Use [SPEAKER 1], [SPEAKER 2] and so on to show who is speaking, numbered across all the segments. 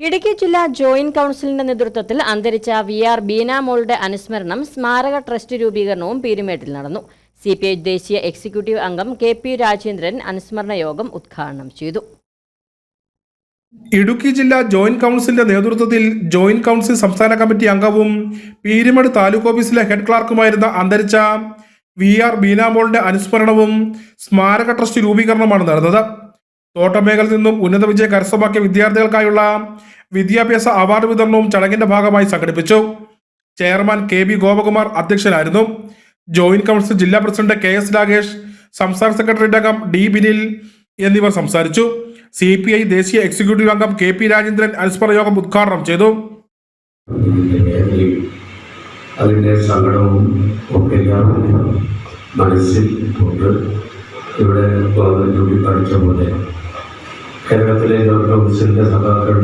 [SPEAKER 1] ഇടുക്കി ജില്ലാ ജോയിന്റ് കൗൺസിലിന്റെ നേതൃത്വത്തിൽ അന്തരിച്ച വി ആർ ബീനാമോളുടെ അനുസ്മരണം സ്മാരക ട്രസ്റ്റ് രൂപീകരണവും പീരുമേട്ടിൽ നടന്നു. സി പി ഐ ദേശീയ എക്സിക്യൂട്ടീവ് അംഗം കെ പി രാജേന്ദ്രൻ അനുസ്മരണ യോഗം ഉദ്ഘാടനം ചെയ്തു.
[SPEAKER 2] ഇടുക്കി ജില്ലാ ജോയിന്റ് കൗൺസിലിന്റെ നേതൃത്വത്തിൽ ജോയിന്റ് കൗൺസിൽ സംസ്ഥാന കമ്മിറ്റി അംഗവും പീരുമേട് താലൂക്ക് ഓഫീസിലെ ഹെഡ് ക്ലാർക്കുമായിരുന്ന അന്തരിച്ച വി ആർ ബീനാമോളിന്റെ അനുസ്മരണവും സ്മാരക ട്രസ്റ്റ് രൂപീകരണമാണ് നടന്നത്. തോട്ടമേഖലയിൽ നിന്നും ഉന്നത വിജയം കരസ്ഥമാക്കിയ വിദ്യാർത്ഥികൾക്കായുള്ള വിദ്യാഭ്യാസ അവാർഡ് വിതരണവും ചടങ്ങിന്റെ ഭാഗമായി സംഘടിപ്പിച്ചു. ചെയർമാൻ കെ ബി ഗോപകുമാർ അധ്യക്ഷനായിരുന്നു. ജോയിന്റ് കൗൺസിൽ ജില്ലാ പ്രസിഡന്റ് കെ എസ് രാഗേഷ് സംസ്ഥാന സെക്രട്ടറി അംഗം ഡി ബിനിൽ എന്നിവർ സംസാരിച്ചു. സി പി ഐ ദേശീയ എക്സിക്യൂട്ടീവ് അംഗം കെ പി രാജേന്ദ്രൻ അനുസ്മരണ യോഗം ഉദ്ഘാടനം ചെയ്തു.
[SPEAKER 3] അതിന്റെ സങ്കടവും ഒക്കെ മനസ്സിൽ ഇവിടെ പഠിച്ച പോലെ കേരളത്തിലെ കൗൺസിലിന്റെ സഭാക്കൾ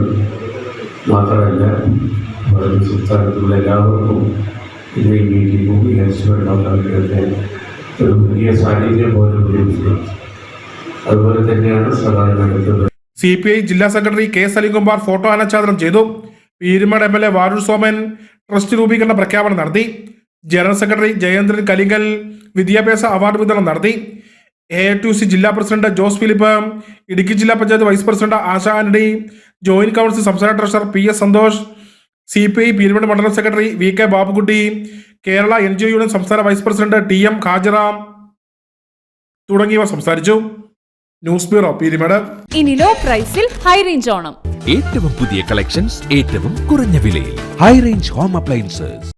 [SPEAKER 3] മാത്രമല്ല വളരെ സംസ്ഥാനത്തുള്ള എല്ലാവർക്കും ഇന്ന് ഈ മീറ്റിംഗും ഈ ഒരു വലിയ സാന്നിധ്യം പോലെ അതുപോലെ തന്നെയാണ് സഹായം എടുത്തത്.
[SPEAKER 2] സി പി ഐ ജില്ലാ സെക്രട്ടറി കെ സലിംകുമാർ ഫോട്ടോ അനാച്ഛാദനം ചെയ്തു. Peerumedu M L A Varoor Soman trust രൂപീകരണ പ്രഖ്യാപനം നടത്തി. ജനറൽ സെക്രട്ടറി ജയേന്ദ്രൻ കലിങ്കൽ വിദ്യാഭ്യാസ അവാർഡ് വിതരണം നടത്തി. എ ടു സി ജില്ലാ പ്രസിഡന്റ് ജോസ് ഫിലിപ്പ് ഇടുക്കി ജില്ലാ panchayat vice president Asha Antony joint council സംസ്ഥാന treasurer P S Santhosh C P I Peerumedu മണ്ഡലം secretary V K Babukutty Kerala N G O union സംസ്ഥാന vice president T M Khajaram തുടങ്ങിയവർ സംസാരിച്ചു. News bureau Peerumedu.
[SPEAKER 4] ഇനി low പ്രൈസിൽ high range Onam.
[SPEAKER 5] ഏറ്റവും പുതിയ collections ഏറ്റവും കുറഞ്ഞ വിലയിൽ. High range home appliances.